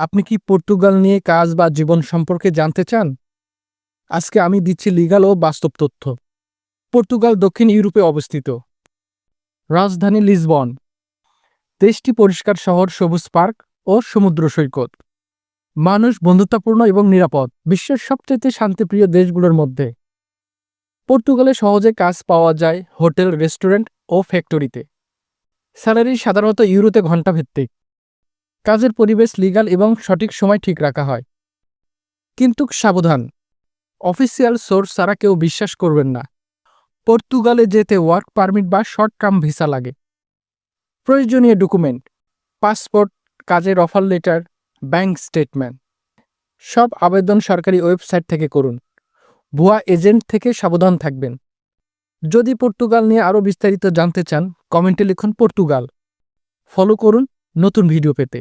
আপনি কি পর্তুগাল নিয়ে কাজ বা জীবন সম্পর্কে জানতে চান? আজকে আমি দিচ্ছি লিগাল ও বাস্তব তথ্য। পর্তুগাল দক্ষিণ ইউরোপে অবস্থিত। রাজধানী লিসবন। দেশটি পরিষ্কার শহর, সবুজ পার্ক ও সমুদ্র সৈকত। মানুষ বন্ধুত্বপূর্ণ এবং নিরাপদ, বিশ্বের সবচেয়ে শান্তিপ্রিয় দেশগুলোর মধ্যে। পর্তুগালে সহজে কাজ পাওয়া যায় হোটেল, রেস্টুরেন্ট ও ফ্যাক্টরিতে। স্যালারি সাধারণত ইউরোতে ঘণ্টা ভিত্তিক কাজের পরিবেশ লিগাল এবং সঠিক সময় ঠিক রাখা হয়। কিন্তু সাবধান। অফিসিয়াল সোর্স ছাড়া কেউ বিশ্বাস করবেন না। পর্তুগালে যেতে ওয়ার্ক পারমিট বা শর্ট টার্ম ভিসা লাগে। প্রয়োজনীয় ডকুমেন্ট পাসপোর্ট কাজের অফার লেটার ব্যাংক স্টেটমেন্ট সব আবেদন সরকারি ওয়েবসাইট থেকে করুন। ভুয়া এজেন্ট থেকে সাবধান থাকবেন। যদি পর্তুগাল নিয়ে আরও বিস্তারিত জানতে চান কমেন্টে লিখুন পর্তুগাল। ফলো করুন নতুন ভিডিও পেতে।